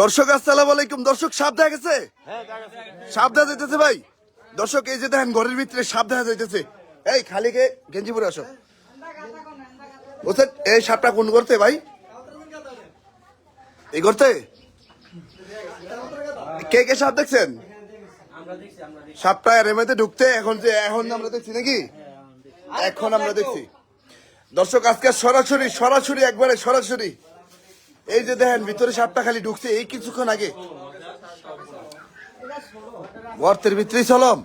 দর্শক, আসসালাম আলাইকুম। দর্শক, সাপ দেখা গেছে? সাপ দেখা যাইতেছে ভাই। দর্শক, এই যে দেখেন, ঘরের ভিতরে সাপ দেখা যাইতেছে। এই খালিকে গেঞ্জি পরে আসো। এই সাপটা কোন করতে ভাই? এই করতে কে কে সাপ দেখছেন? সাপটা রেমেতে ঢুকতে, এখন যে, এখন আমরা দেখছি নাকি? এখন আমরা দেখছি। দর্শক, আজকে সরাসরি সরাসরি, একবারে সরাসরি এই যে দেখেন ভিতরে সাপটা খালি ঢুকছে এই কিছুক্ষণ আগে। গর্তের ভিতরে চলম।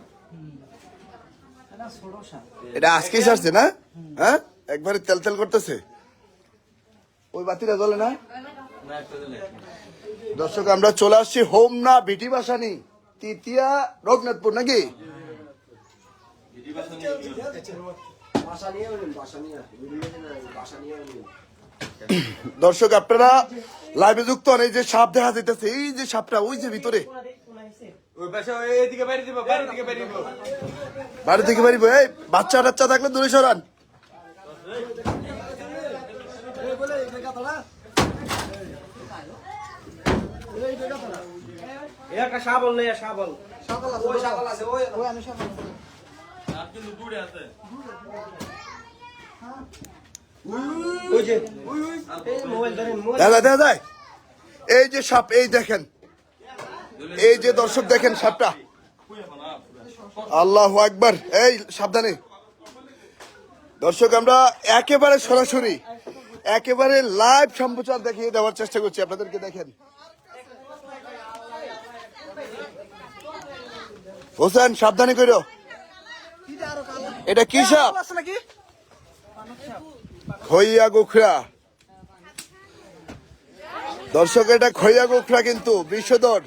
এটা আজকেই ছাড়ছে না? হ্যাঁ? একবারে তেল তেল করতেছে। ওই বাতিটা জ্বলে না? দর্শক আমরা চলে আসছি হোম না বিটি বাসানি তৃতীয়া রঘুনাথপুর নাকি? দর্শক আপনারা লাইভে যুক্ত হন। এই যে সাপ দেখা যাইতেছে এই যে সাপটা ওই যে ভিতরে। ওই পাশে ওই এদিকে বাইরে দিব বাইরে দিকে বাড়ি থেকে বাড়ি এই বাচ্চা টাচ্চা থাকলে দূরে সরান। এই একটা শাবল নেই শাবল। ওই শাবল আছে ওই। ওই যে এই মোবাইল ধরেন মোবাইল দেখা দেখা যায় এই যে সাপ এই দেখেন। এই যে দর্শক দেখেন সাপটা। আল্লাহ আকবার। এই সাবধানে। দর্শক আমরা একেবারে সরাসরি একেবারে লাইভ সম্প্রচার দেখিয়ে দেওয়ার চেষ্টা করছি। আপনাদেরকে দেখেন। হোসেন সাবধানে করো এটা কি সাপ? খইয়া গোখরা। দর্শক এটা খইয়া গোখরা কিন্তু বিষধর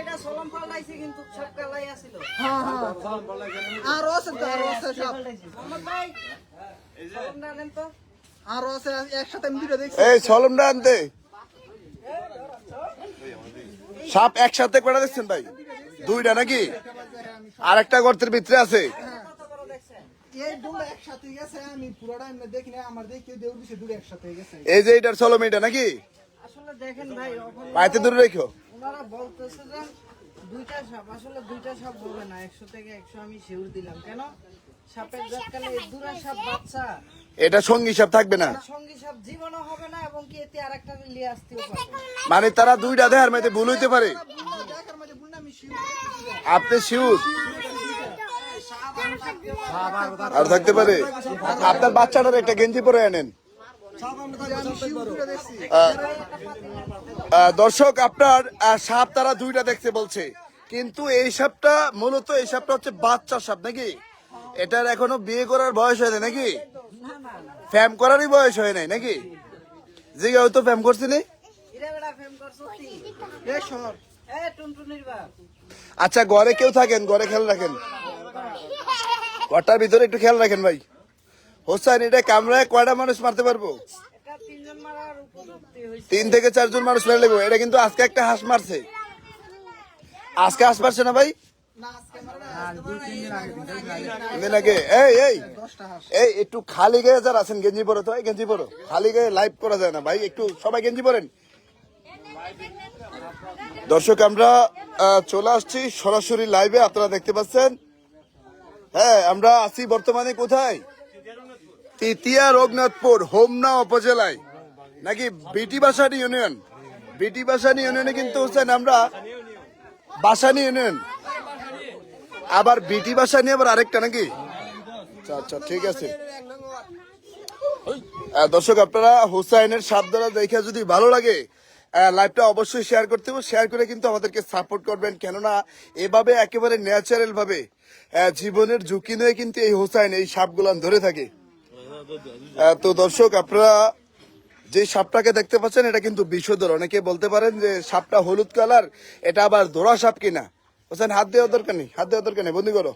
এটা সোলম পাল্টাইছে কিন্তু সব কালাই আছিল আরও আছে তো আরও আছে সব। মোহাম্মদ ভাই সোলম ডালেন তো। আরও আছে একসাথে আমি দুটো দেখছি। এই সলমটা আনতে। সাপ একসাথে করে দেখছেন ভাই? দুইটা নাকি? আর একটা গর্তের ভিতরে আছে। এই দুটো একসাথে গেছে আমি পুরোটা এমনি দেখি না আমার দেখি দেউর দিছে দুটো একসাথে গেছে। এই যে এটার সলম এটা নাকি? আসলে দেখেন ভাই ওখানে পাইতে দূরে রেখো। ওনারা বলতেছে যে দুইটা সাপ আসলে দুইটা সাপ বলবে না একশো থেকে একশো আমি শিউর দিলাম। কেন? সাপের জাতকালে এই দুরা সাপ বাচ্চা। এটা সঙ্গী সাপ থাকবে না। সঙ্গী সাপ জীবনও হবে না এবং কি এতে আরেকটা লিয়ে আসতেও পারবে। মানে তারা দুইটা দেহার মধ্যে ভুল হইতে পারে? আপনি শিউর। আর থাকতে পারে? আপনার বাচ্চাটার একটা গেঞ্জি পরে আনেন। দর্শক আপনার সাপ তারা দুইটা দেখতে বলছে। কিন্তু এই সাপটা মূলত এই সাপটা হচ্ছে বাচ্চা সাপ নাকি? এটার এখনও বিয়ে করার বয়স হয় নাকি? ফ্যাম করারই বয়স হয় নাই নাকি? জিগা হয়তো ফ্যাম করছি নি? এরা বেড়া ফেম করছ কি এ সর এ টুনটুনির বাপ। আচ্ছা ঘরে কেউ থাকেন ঘরে খেয়াল রাখেন। ঘরটার ভিতরে একটু খেয়াল রাখেন ভাই। হোসেন, এটা কামড়ায় কয়টা মানুষ মারতে পারব? তিন থেকে চারজন মানুষ মেরে নেব। এটা কিন্তু আজকে একটা হাঁস মারছে। আজকে হাঁস মারছে না ভাই? এই একটু খালি আছেন, গেঞ্জি পরো তো গেঞ্জি খালি লাইভ করা যায় না ভাই, একটু সবাই গেঞ্জি পরেন। দর্শক, আমরা চলে আসছি সরাসরি লাইভে আপনারা দেখতে পাচ্ছেন হ্যাঁ আমরা আছি বর্তমানে কোথায়? তৃতীয়া রঘুনাথপুর, হোমনা উপজেলায়। নাকি বিটি বাসানি ইউনিয়ন? বিটি বাসানি ইউনিয়নে কিন্তু হচ্ছেন আমরা বাসানি ইউনিয়ন। আবার বিটি বাসানি আবার আরেকটা নাকি? আচ্ছা আচ্ছা ঠিক আছে। দর্শক, আপনারা হুসাইনের সাবধানা দেখে যদি ভালো লাগে লাইভটা অবশ্যই শেয়ার করতে হবে। শেয়ার করে কিন্তু আমাদেরকে সাপোর্ট করবেন। কেননা, এভাবে একেবারে ন্যাচারাল ভাবে জীবনের ঝুঁকি নিয়ে কিন্তু এই হুসাইন, এই সাপগুলান ধরে থাকে। তো দর্শক, আপনারা যে সাপটাকে দেখতে পাচ্ছেন, এটা কিন্তু বিষধর। অনেকে বলতে পারেন যে, সাপটা হলুদ কালার এটা আবার দোড়া সাপ কিনা? হোসেন, হাত দেওয়া দরকার নেই, হাত দেওয়া দরকার নেই, বন্দি করো।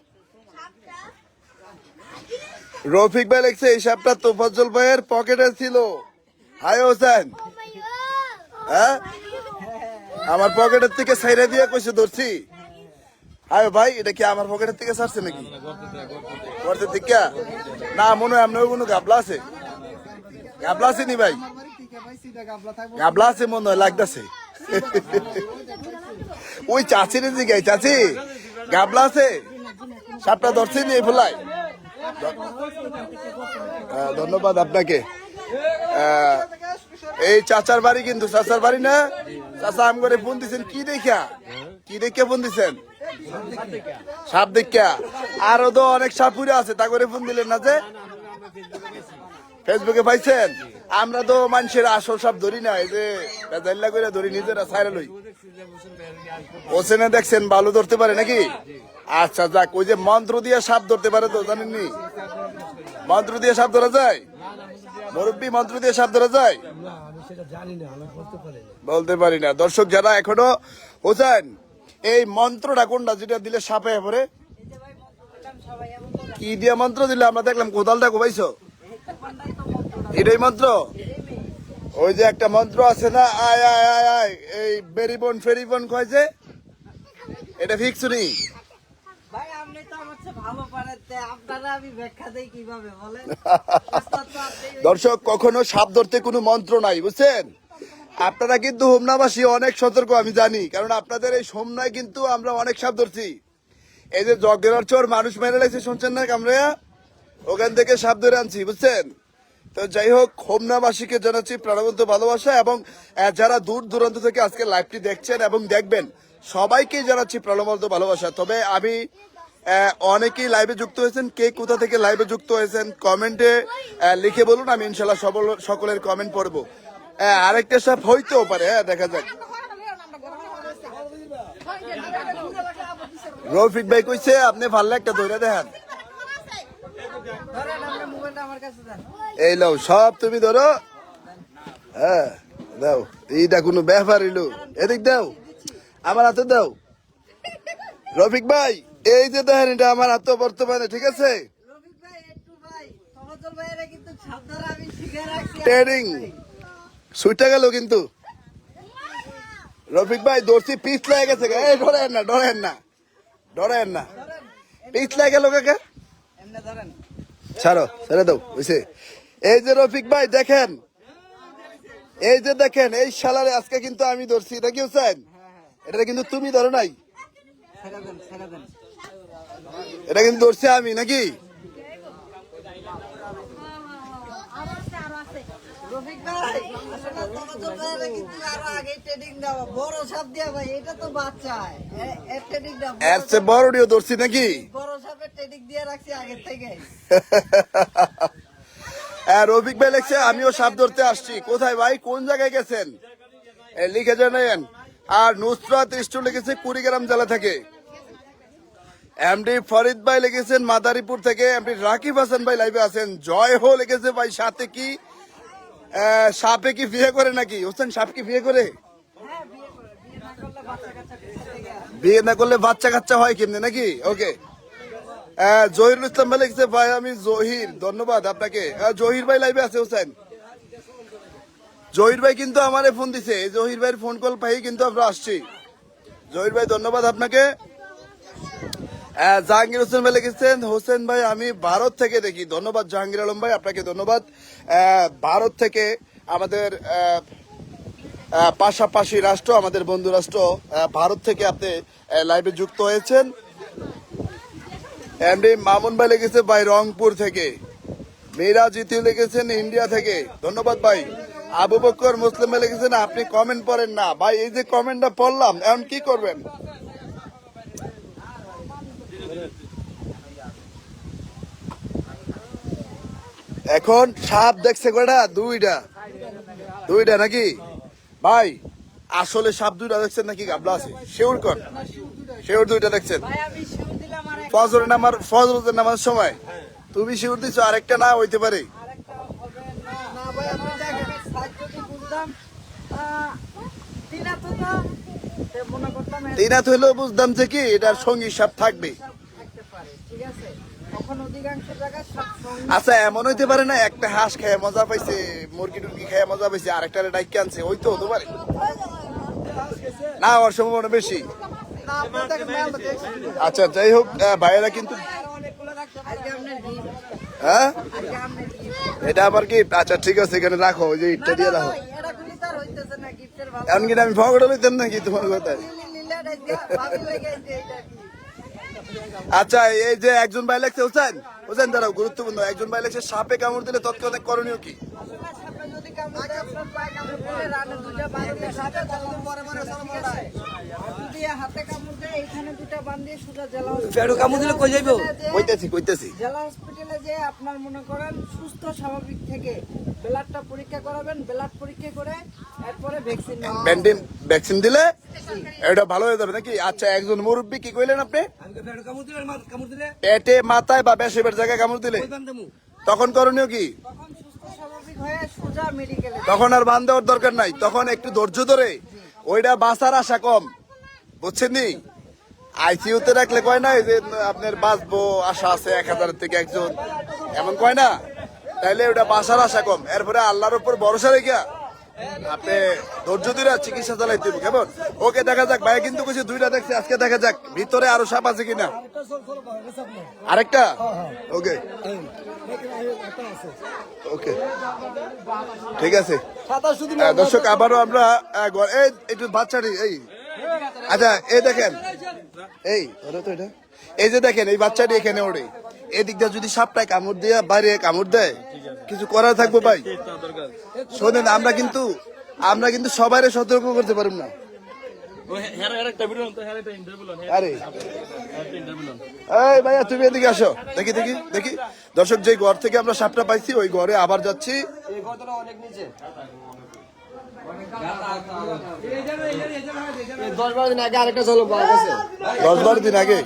রফিক ভাই লিখছে, এই সাপটা তোফাজ্জল ভাইয়ের পকেটে ছিল। হাই হোসেন! হ্যাঁ? আমার পকেটের থেকে সাইরা দিয়ে কইছে ধরছি। হাই ভাই এটা কি আমার পকেটের থেকে ছাড়ছে নাকি? গর্তের থেকে? না মনে হয় আপনার কোনো গাবলা আছে। গাবলা আছে নি ভাই? গাবলা আছে মনে হয় লাগতেছে। ওই চাচির জিগাই চাচি গাবলা আছে? সাপটা ধরছি নি ফুলাই হ্যাঁ, ধন্যবাদ আপনাকে। এই চাচার বাড়ি কিন্তু, চাচার বাড়ি না? চাচা আম করে ফোন দিছেন, কি দেখা কি দেখে ফোন দিছেন? সাপ দেখা আরও তো অনেক সাপ পুরে আছে, তা করে ফোন দিলেন না যে? ফেসবুকে পাইছেন? আমরা তো মানুষের আসল সব ধরি না, এই যে বেজাল্লা করে ধরি, নিজেরা সাইরা লই। ওসেনে দেখছেন ভালো ধরতে পারে নাকি? আচ্ছা যাক, ওই যে মন্ত্র দিয়ে সাপ ধরতে পারে তো, জানেননি? মন্ত্র দিয়ে সাপ ধরা যায়? মুরব্বী মন্ত্র দিয়ে সাপ ধরা যায় বলতে পারি না। দর্শক যারা এখনও হোসেন এই মন্ত্রটা কোনটা? যেটা দিলে সাপে পরে কি দিয়ে মন্ত্র দিলে? আমরা দেখলাম কোদালটা কোবাইছো এটাই মন্ত্র? ওই যে একটা মন্ত্র আছে না আয় আয় আয় আয় এই বেরিবন ফেরিবন কয় যে? এটা ফিক্স নি ভাই আপনি তো আমার চেয়ে ভালো পারেন তে আপনারা আমি ব্যাখ্যা দেই কীভাবে বলেন ওস্তাদ তো আপনি- দর্শক, কখনো সাপ ধরতে কোনো মন্ত্র নাই, বুঝছেন? আপনারা কিন্তু হোমনাবাসী, অনেক সতর্ক, আমি জানি। কারণ আপনাদের এই সোমনায় কিন্তু আমরা অনেক সাপ ধরছি। এই যে জগেরার চোর, মানুষ মেরে লাগছে শুনছেন না কামড়া ওখান থেকে সাপ ধরে আনছি, বুঝছেন? তো যাই হোক, হোমনাবাসীকে জানাচ্ছি প্রাণবন্ত ভালোবাসা এবং যারা দূর দূরান্ত থেকে আজকে লাইভটি দেখছেন এবং দেখবেন সবাইকে জানাচ্ছি প্রাণবন্ত ভালোবাসা। তবে আমি অনেকেই লাইভে যুক্ত হয়েছেন। কে কোথা থেকে লাইভে যুক্ত হয়েছেন কমেন্টে লিখে বলুন, আমি ইনশাল্লাহ সবল- সকলের কমেন্ট পড়ব। আরেকটা সাপ হইতেও পারে হ্যাঁ দেখা যাক। রফিক ভাই কইছে, আপনি ভালো একটা ধরে দেখেন। এই লও সব তুমি ধরো। হ্যাঁ দাও এইটা কোনো ব্যাপার এলো এদিক দাও, আমার হাতে দাও। রফিক ভাই এই যে দেখেন এটা আমার হাতে বর্তমানে ঠিক আছে? ট্রেডিং সুইটা গেল কিন্তু। রফিক ভাই দর্শি পিস লেগে গেছে গা। এই ডরেন না ডরেন না ডরেন না। পিস লেগে গেল কাকা ছাড়ো ছেড়ে দাও বুঝছে? এই যে রফিক ভাই দেখেন। এই যে দেখেন এই শালারে আজকে কিন্তু আমি ধরছি এটা কি হুসেন এটা কিন্তু তুমি ধরো নাই। এটা কিন্তু ধরছি আমি নাকি? হ্যাঁ, ভাই আমিও সাপ ধরতে আসছি। কোথায় ভাই? কোন জায়গায় গেছেন? লিখে জানাইন আর নুসরাত ইস্টু লিখেছে কুড়িগ্রাম জেলা থেকে। এমডি ফরিদ ভাই লিখেছেন মাদারীপুর থেকে। এমডি রাকিব হাসান ভাই লাইভে আছেন। জয় হো লিখেছে ভাই, সাথে কি সাপে কি বিয়ে করে নাকি? হোসেন, সাপ কি বিয়ে করে? বিয়ে না করলে বাচ্চা কাচ্চা হয় কেমনে নাকি? ওকে জহিরুল ইসলাম ভাই লিখছে ভাই, আমি জহির, ধন্যবাদ আপনাকে। জহির ভাই লাইভে আছে হোসেন। জহির ভাই কিন্তু আমারে ফোন দিছে। জহির ভাইয়ের ফোন কল পাই কিন্তু আমরা আসছি। জহির ভাই, ধন্যবাদ আপনাকে। জাহাঙ্গীর হোসেন ভাই লিখেছেন, হোসেন ভাই, আমি ভারত থেকে দেখি। ধন্যবাদ জাহাঙ্গীর আলম ভাই, আপনাকে ধন্যবাদ। ভারত থেকে আমাদের পাশাপাশি রাষ্ট্র, আমাদের বন্ধু রাষ্ট্র ভারত থেকে আপনি লাইভে যুক্ত হয়েছেন। এমডি মামুন ভাই লিখেছে, ভাই, রংপুর থেকে। মীরা জিতিও লিখেছেন, ইন্ডিয়া থেকে। ধন্যবাদ ভাই। আবু বকর মুসলিম ভাই লিখেছেন, আপনি কমেন্ট পড়েন না। ভাই, এই যে কমেন্টটা পড়লাম, এখন কি করবেন? এখন সাপ দেখছে কয়টা? দুইটা। দুইটা নাকি? ভাই আসলে সাপ দুইটা দেখছেন নাকি? গাবলা আছে। শিওর কন? শিওর দুইটা দেখছেন? শিউর আর নামার ফজরের নামার সময়। তুমি শিওর দিছো আরেকটা না হইতে পারে? তিন তে হইলেও বুঝতাম যে কি এটার সঙ্গী সাপ থাকবে সাপ থাকতে পারে, ঠিক আছে? তখন অধিকাংশ জায়গায় সাপ সঙ্গী আচ্ছা এমন হইতে পারে না একটা হাঁস খেয়ে মজা পাইছে মুরগি টুরগি খেয়ে মজা পাইছে আরেকটা ডাইকে আনছে ওই তো হতে পারে। না হওয়ার সম্ভাবনা বেশি। আচ্ছা যাই হোক আহ, ভাইয়েরা কিন্তু আর হ্যাঁ। এটা আবার কি? আচ্ছা ঠিক আছে এখানে রাখো ওই যে ইটটা দিয়ে রাখো। ভাই, এটা খুলি তার হইতেছে না গিফটের ভালো এমন কি আমি ফগড় লইতাম নাকি তোমার কথা লীলাটা দিয়ে ভালো লেগেছে এটা কি আচ্ছা এই যে একজন ভাই লেগছে হোসেন? হোসেন, দাঁড়াও, গুরুত্বপূর্ণ। একজন ভাই লেগছে সাপে কামড় দিলে তৎক্ষণাৎ করণীয় কি? যদি কামড় দেয়, আপনার পায়ে কামড় দিলে রানে পরে? আর যদি হাতে কামড় দেয়, সোজা জেলা কামড় দিলে কই যাইবো? কইতেছি কইতেছি। জেলা হসপিটালে যে আপনার মনে করেন সুস্থ স্বাভাবিক থেকে ব্লাডটা পরীক্ষা করাবেন ব্লাড পরীক্ষা করে এরপরে ভ্যাকসিন ব্যান্ডিন ভ্যাকসিন দিলে এটা ভালো হয়ে যাবে নাকি? আচ্ছা একজন মুরব্বী কি কইলেন আপনি? পেটে মাথায় বা বেশিবার জায়গায় কামড় দিলে? তখন করণীয় কি? তখন আর বান দেওয়ার দরকার নাই। তখন একটু ধৈর্য ধরে। ওইটা বাঁচার আশা কম। বুঝছেন নি? আইসিইউতে রাখলে কয় না যে আপনার বাঁচবো, আশা আছে এক হাজার থেকে একজন। এমন কয় না? তাইলে ওটা বাঁচার আশা কম। এরপরে আল্লাহর উপর ভরসা রেখে। আপনি ধৈর্য ধরে চিকিৎসা চালাইতে কেমন? ওকে দেখা যাক ভাই কিন্তু কিছু দুইটা দেখছে আজকে দেখা যাক ভিতরে আরও সাপ আছে কিনা? আরেকটা? ওকে। ওকে। ঠিক আছে। আহ, দর্শক আবারও আমরা এই একটু বাচ্চাটি এই। আচ্ছা এই দেখেন। এই ওরা তো এটা। এই যে দেখেন, এই বাচ্চাটি এখানে ওড়ে। এদিক দিয়ে যদি সাপটায় কামড় দিয়ে বাইরে কামড় দেয়, কিছু করার থাকব ভাই? শোনেন, আমরা কিন্তু আমরা কিন্তু সবাই সতর্ক করতে পারব না। আরে। এই ভাইয়া, তুমি এদিকে আসো। দেখি দেখি দেখি। দর্শক, যে ঘর থেকে আমরা সাপটা পাইছি, ওই ঘরে আবার যাচ্ছি। দশ বারো দিন আগে আরেকটা চলো দশ বারো দিন আগে?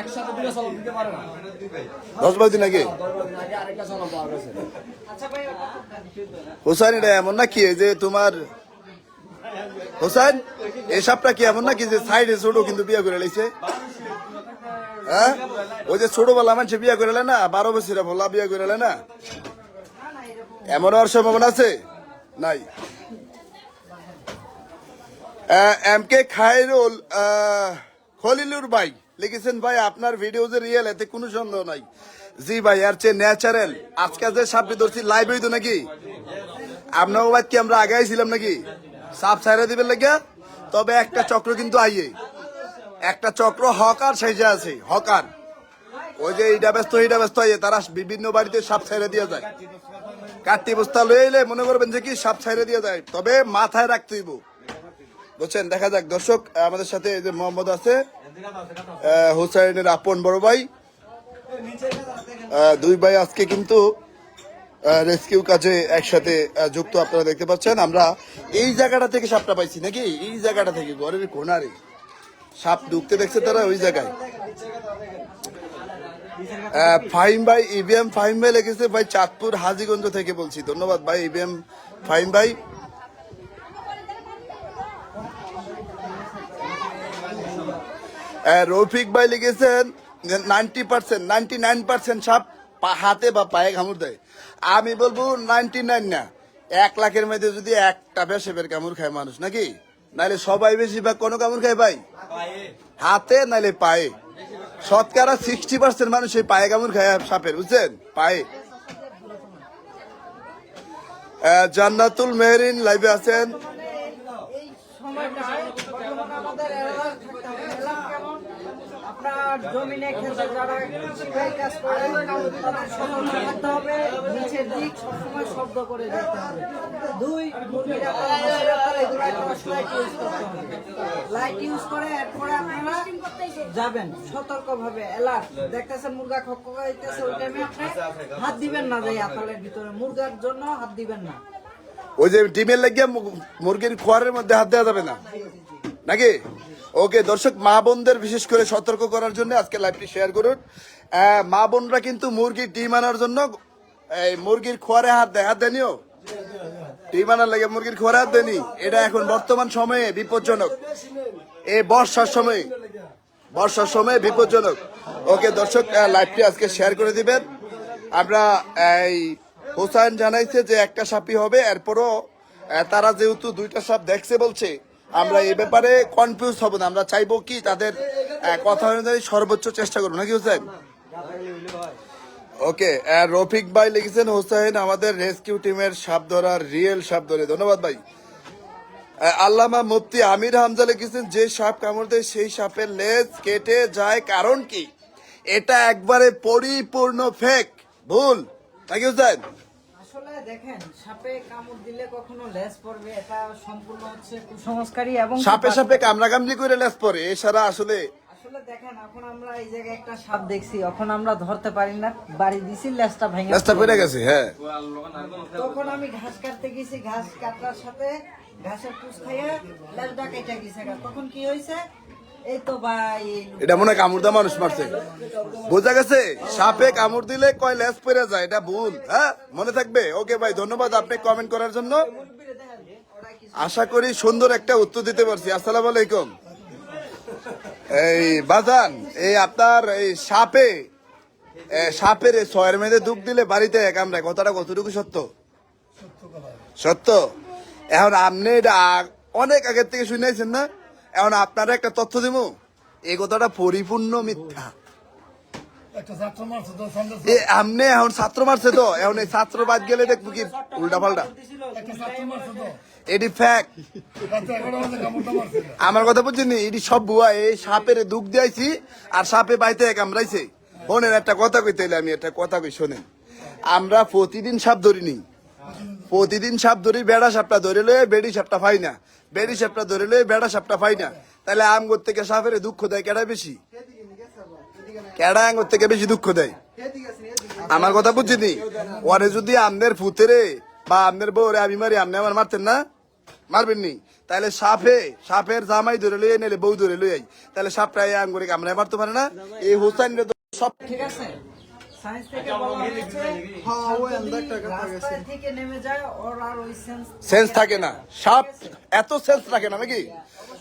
একসাথে দুটো চলো দিতে পারে না। দশ বারো দিন আগে? গেছে হোসাইন এটা এমন নাকি যে তোমার হোসাইন এই সাপটা কি এমন নাকি যে সাইডে ছোট কিন্তু বিয়ে করে লাইছে? হ্যাঁ? ওই যে ছোটবেলা মানুষ বিয়ে করে না বারো বছরে ভোলা বিয়ে করে না? এমন হওয়ার সম্ভাবনা আছে? নাই। এম কে খায়রুল খলিলুর ভাই লিখেছেন, ভাই, আপনার ভিডিও যে রিয়েল এতে কোনো সন্দেহ নাই। জি ভাই আর চেয়ে ন্যাচারাল আজকে যে সাপটি ধরছি লাইভ হইতো নাকি? আপনার বাদ কি আমরা আগে ছিলাম নাকি? সাপ ছাইরা দিবেন লাগিয়া? তবে একটা চক্র কিন্তু আইয়ে। একটা চক্র হকার সাইজে আছে হকার ওই যে এইটা ব্যস্ত এইটা ব্যস্ত তারা বিভিন্ন বাড়িতে সাপ ছাইরা দিয়ে যায়। কাটি বস্তা লয়ে এলে মনে করবেন যে কি সাপ ছাইরা দিয়ে যায়। তবে মাথায় রাখতে হইব। বুঝছেন? দেখা যাক। দর্শক আমাদের সাথে এই যে মোহাম্মদ আছে হুসাইনের আপন বড় ভাই। দুই ভাই আজকে কিন্তু রেস্কিউ কাজে একসাথে যুক্ত আপনারা দেখতে পাচ্ছেন। আমরা এই জায়গাটা থেকে সাপটা পাইছি নাকি? এই জায়গাটা থেকে, ঘরের কোনারে সাপ ঢুকতে দেখছে তারা ওই জায়গায়। ফাহিম ভাই ইভিএম ফাহিম ভাই লেগেছে ভাই চাঁদপুর হাজিগঞ্জ থেকে বলছি। ধন্যবাদ ভাই ইভিএম ফাহিম ভাই। আহ, রফিক ভাই লিখেছেন ninety percent ninety nine percent সাপ পা- হাতে বা পায়ে কামড় দেয়। আমি বলব নাইনটি নাইন না। এক লাখের মধ্যে যদি একটা বেশেবের কামড় খায় মানুষ নাকি? নাইলে সবাই বেশিরভাগ কোনো কামড় খায় ভাই? হাতে নাইলে পায়ে। শতকরা সিক্সটি পার্সেন্ট মানুষ এই পায়ে কামড় খায় সাপের, বুঝছেন? পায়ে। জান্নাতুল মেহরিন লাইভে আছেন এই সময়টায় বর্তমানে আমাদের অ্যালার্ট থাকতে হবে অ্যালার্ট কেমন জমিনে খেতে যারা কৃষিকাজ কাজ করে, তাদের সতর্ক থাকতে হবে। নিচের দিক সবসময় শব্দ করে হবে। দুই লাইট ইউজ করে এরপরে আপনারা যাবেন, সতর্কভাবে। অ্যালার্ট দেখতেছেন মুরগা খক খাইতেছে ওই টাইমে আপনি হাত দিবেন না যে আতালের ভিতরে। মুরগার জন্য হাত দিবেন না। ওই যে ডিমের লাগিয়ে মুরগির খোয়ারের মধ্যে হাত দেওয়া যাবে না। নাকি? ওকে, দর্শক, মা বোনদের বিশেষ করে সতর্ক করার জন্য আজকে লাইভটি শেয়ার করুন। মা বোনরা কিন্তু মুরগির ডিম আনার জন্য, এই মুরগির খোয়ারে হাত দেয়। হাত দেনিও ডিম আনার লাগে মুরগির খোয়ারে হাত দেনি এটা এখন বর্তমান সময়ে বিপজ্জনক। এই বর্ষার সময়। বর্ষার সময় বিপজ্জনক। ওকে, দর্শক লাইভটি আজকে শেয়ার করে দিবেন। আমরা, এই, হোসাইন জানাইছে যে একটা সাপই হবে, এরপরও তারা যেহেতু দুইটা সাপ দেখছে বলছে আমরা এ ব্যাপারে কনফিউজ হব না। আমরা চাইব কি তাদের কথা অনুযায়ী সর্বোচ্চ চেষ্টা করব নাকি হোসেন ওকে রফিক ভাই লিখেছেন, হোসাইন, আমাদের রেস্কিউ টিমের সাপ ধরার রিয়েল সাপ ধরে। ধন্যবাদ ভাই। আল্লামা মুফতি আমির হামজা লিখেছেন, যে সাপ কামড় দেয়, সেই সাপের লেজ কেটে যায়। কারণ কি? এটা একবারে পরিপূর্ণ ফেক ভুল। নাকি হোসেন দেখেন সাপে কামড় দিলে কখনো লেজ পড়বে এটা সম্পূর্ণ হচ্ছে কুসংস্কারী এবং সাপে সাপে কামড়া কামড়ি করে লেজ পরে এছাড়া আসলে আসলে দেখেন এখন আমরা এই জায়গায় একটা সাপ দেখছি এখন আমরা ধরতে পারি না বাড়ি দিছি লেজটা ভেঙে লেজটা পড়ে গেছে। হ্যাঁ। তখন আমি ঘাস কাটতে গেছি ঘাস কাটার সাথে ঘাসের পুষ খাইয়ে লেজটা কেটে গেছে তখন কি হয়েছে? এটা মনে মানুষ মারছে। বোঝা গেছে? সাপে কামড় দিলে কয় যায়, এটা ভুল হ্যাঁ? মনে থাকবে? ওকে ভাই, ধন্যবাদ কমেন্ট করার জন্য। আশা করি সুন্দর একটা উত্তর দিতে পারছি। আলাইকুম। এই, বাজান, এই আপনার এই সাপে সাপের ছয়ের মেয়েদে দুঃখ দিলে বাড়িতে কামড়ায় কথাটা কতটুকু সত্য? সত্য এখন আপনি এটা অনেক আগের থেকে শুনেছেন না? এখন আপনারা একটা তথ্য দিব এই কথাটা পরিপূর্ণ মিথ্যা। আমনে এখন ছাত্র মারছে তো এখন এই ছাত্র বাদ গেলে দেখব কি উল্টা পাল্টা। এটি মারছে। আমার কথা বুঝছেন এটি সব বুয়া এই সাপের দুঃখ দিয়েছি আর সাপে বাইতে কামড়াইছে শোনেন একটা কথা কইতে হইলে আমি একটা কথা কই শোনেন। আমরা প্রতিদিন সাপ ধরিনি। প্রতিদিন সাপ ধরি বেড়া সাপটা ধরে লয়ে বেড়ি সাপটা পাই না। বেড়ি সাপটা ধরে লয়ে বেড়া সাপটা পাই না। তাহলে আমগর থেকে সাপের দুঃখ দেয় কেডা বেশি? কেডা আঙ্গর থেকে বেশি দুঃখ দেয়? আমার কথা বুঝছিনি ওরে যদি আমনের ফুতেরে বা আমনের বউরে আমি মারি আমনে আমার মারতেন না? মারবেন নি তাহলে সাপে, সাপের জামাই ধরে লই নিলে বউ ধরে লই তাহলে সাপটা এই আঙ্গুরে কামড়ায় মারতে পারে না? এই হোসাইন সব ঠিক আছে? সায়েন্স থেকে বলা হয়েছে হ্যাঁ, আমরা একটা কথা গেছি। থেকে নেমে যায় ওর আর ওই সেন্স সেন্স থাকে না। সাপ এত সেন্স রাখে না নাকি?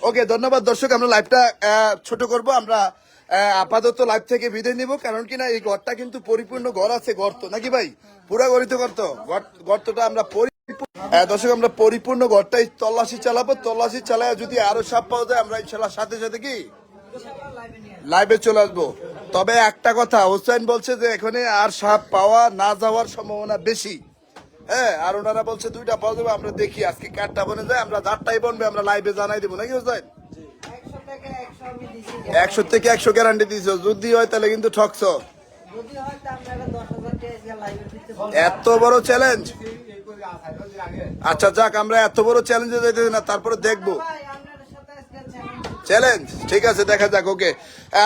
ওকে ধন্যবাদ দর্শক আমরা লাইভটা ছোট করব। আমরা আপাতত লাইভ থেকে বিদায় নিব। কারণ কি না এই ঘরটা কিন্তু পরিপূর্ণ ঘর আছে গর্ত। নাকি ভাই? পুরা গরিত গর্ত। গর্ত- গর্তটা আমরা দর্শক আমরা পরিপূর্ণ ঘরটাই তল্লাশি চালাবো। তল্লাশি চালায় যদি আরও সাপ পাওয়া যায় আমরা ইনশাল্লাহ সাথে সাথে কি? লাইভে চলে আসব। তবে একটা কথা হোসেন বলছে যে এখানে আর সাপ পাওয়া না যাওয়ার সম্ভাবনা বেশি। হ্যাঁ আর ওনারা বলছে দুইটা পাওয়া যাবে, আমরা দেখি, আজকে কাঠটা বনে যায়, আমরা যারটাই বনবে আমরা লাইভে জানাই দেবো, নাকি হোসেন একশো থেকে একশো গ্যারান্টি দিয়েছ, যদি হয় তাহলে কিন্তু ঠকছ। এত বড় চ্যালেঞ্জ আচ্ছা যাক, আমরা এত বড় চ্যালেঞ্জে যেতে না, তারপরে দেখব ভাই আপনাদের সাথে আজকে চ্যালেঞ্জ ঠিক আছে দেখা যাক ওকে।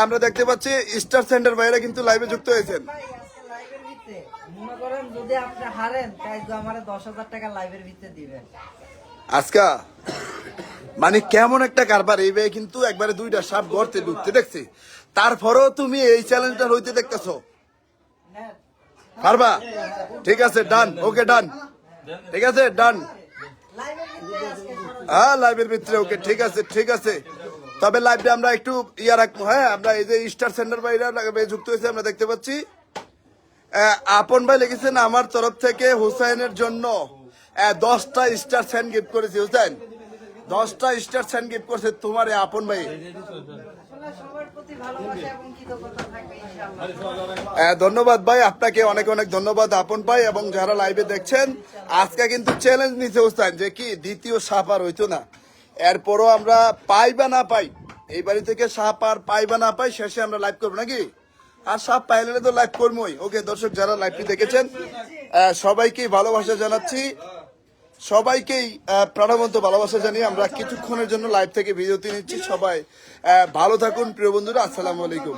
আমরা দেখতে পাচ্ছি স্টার সেন্টার বাইরে কিন্তু লাইভে যুক্ত হয়েছেন। ভাই আজকে মনে করেন যদি আপনি হারেন তাই তো আমার দশ হাজার টাকা লাইভের ভিতরে দিবেন আজকা মানে কেমন একটা কারবার এই ভাই কিন্তু একবারে দুইটা সাপ ঢুকতে দেখছি। তারপরেও তুমি এই চ্যালেঞ্জটা হইতে দেখতেছো? পারবা? ঠিক আছে ডান ওকে ডান ঠিক আছে ডান হ্যাঁ লাইভের ভিতরে ওকে। ঠিক আছে ঠিক আছে। তবে লাইভে আমরা একটু ইয়া রাখব হ্যাঁ? আমরা এই যে স্টার সেন্টার বাইরে যুক্ত হয়েছে, আমরা দেখতে পাচ্ছি। আপন ভাই লিখেছেন, আমার তরফ থেকে হুসাইনের জন্য দশটা স্টার স্যান্ড গিফট করেছি হুসাইন দশটা স্টার স্যান্ড গিফট করছে তোমার আপন ভাই। ধন্যবাদ ভাই, আপনাকে অনেক অনেক ধন্যবাদ আপন ভাই এবং যারা লাইভে দেখছেন। আজকে কিন্তু চ্যালেঞ্জ নিতে হুসাইন যে কি, দ্বিতীয় সাপ আর হইতো না। এরপরও আমরা পাই বা না পাই, এই বাড়ি থেকে সাপ আর পাই বা না পাই, শেষে আমরা লাইভ করব নাকি? আর সাপ পাইলে তো লাইভ করবোই। ওকে, দর্শক যারা লাইভটি দেখেছেন সবাইকেই ভালোবাসা জানাচ্ছি। সবাইকেই প্রাণবন্ত ভালোবাসা জানিয়ে আমরা কিছুক্ষণের জন্য লাইভ থেকে বিরতি নিচ্ছি। সবাই ভালো থাকুন, প্রিয় বন্ধুরা, আসসালামু আলাইকুম।